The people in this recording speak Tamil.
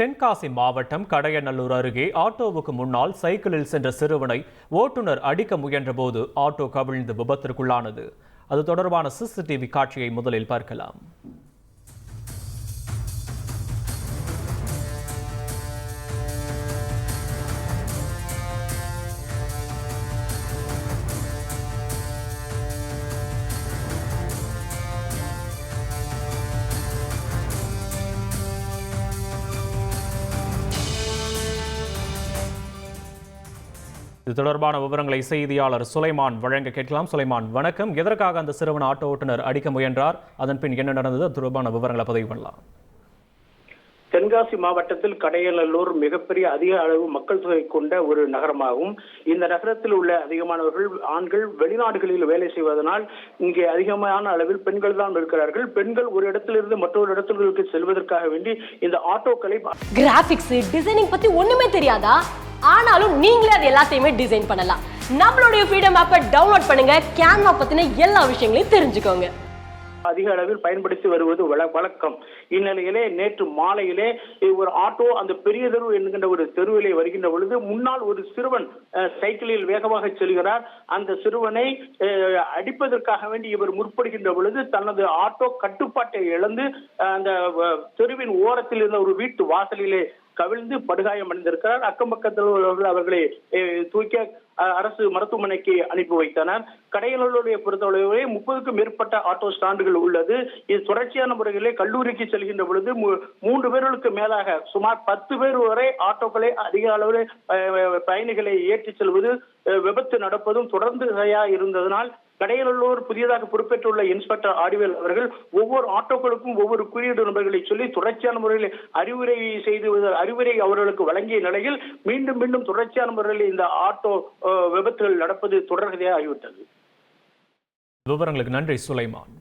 தென்காசி மாவட்டம் கடையநல்லூர் அருகே ஆட்டோவுக்கு முன்னால் சைக்கிளில் சென்ற சிறுவனை ஓட்டுநர் அடிக்க முயன்றபோது ஆட்டோ கவிழ்ந்து விபத்திற்குள்ளானது. அது தொடர்பான சிசிடிவி காட்சியை முதலில் பார்க்கலாம். இது தொடர்பான விவரங்களை செய்தியாளர் சுலைமான் வழங்க கேட்கலாம். சுலைமான் வணக்கம். எதற்காக அந்த சிறுவன் ஆட்டோ ஓட்டுநர் அடிக்க முயன்றார்? அதன் பின் என்ன நடந்தது? அது தொடர்பான விவரங்களை பதிவு பண்ணலாம். தென்காசி மாவட்டத்தில் கடையநல்லூர் மிகப்பெரிய அதிக அளவு மக்கள் தொகை கொண்ட ஒரு நகரமாகும். இந்த நகரத்தில் உள்ள அதிகமானவர்கள் ஆண்கள் வெளிநாடுகளில் வேலை செய்வதனால் இங்கே அதிகமான அளவில் பெண்கள் தான் இருக்கிறார்கள். பெண்கள் ஒரு இடத்திலிருந்து மற்றொரு இடத்திற்கு செல்வதற்காக வேண்டி இந்த ஆட்டோக்களை கிராபிக்ஸ் டிசைனிங் பத்தி ஒண்ணுமே தெரியாதா? ஆனாலும் நீங்களே அது எல்லாத்தையுமே டிசைன் பண்ணலாம். நம்மளுடைய ஃப்ரீடம் ஆப்பை டவுன்லோட் பண்ணுங்க கேன்வா பத்தின எல்லா விஷயங்களையும் தெரிஞ்சுக்கோங்க. அதிக அளவில் பயன்படுத்தி வருவது வழக்கம். இந்நிலையிலே நேற்று மாலையிலே ஒரு ஆட்டோ அந்த பெரிய தெரு என்கின்ற ஒரு தெருவிலே வருகின்ற பொழுது முன்னால் ஒரு சிறுவன் சைக்கிளில் வேகமாக செல்கிறார். அந்த சிறுவனை அடிப்பதற்காக வேண்டி இவர் முற்படுகின்ற பொழுது தனது ஆட்டோ கட்டுப்பாட்டை இழந்து அந்த தெருவின் ஓரத்தில் இருந்த ஒரு வீட்டு வாசலிலே கவிழ்ந்து படுகாயம் அடைந்திருக்கிறார். அக்கம் பக்கத்தில் உள்ளவர்கள் அவர்களை தூக்க தூக்கி அரசு மருத்துவமனைக்கு அனுப்பி வைத்தனர். கடையநல்லூரை பொறுத்தவரை முப்பதுக்கும் மேற்பட்ட ஆட்டோ ஸ்டாண்டுகள் உள்ளது. இது தொடர்ச்சியான முறையிலே கல்லூரிக்கு செல்கின்ற பொழுது மூன்று பேர்களுக்கு மேலாக சுமார் பத்து பேர் வரை ஆட்டோக்களை அதிக அளவில் பயணிகளை ஏற்றிச் செல்வது விபத்து நடப்பதும் தொடர்ந்து சரியா இருந்ததனால் கடையநல்லூர் புதியதாக பொறுப்பேற்றுள்ள இன்ஸ்பெக்டர் ஆடிவேல் அவர்கள் ஒவ்வொரு ஆட்டோக்களுக்கும் ஒவ்வொரு குறியீடு நபர்களை சொல்லி தொடர்ச்சியான முறையில் அறிவுரை செய்து அறிவுரை அவர்களுக்கு வழங்கிய நிலையில் மீண்டும் மீண்டும் தொடர்ச்சியான முறையில் இந்த ஆட்டோ விபத்துகள் நடப்பது தொடர்கதையாக ஆகிவிட்டது. விவரங்களுக்கு நன்றி சுலைமான்.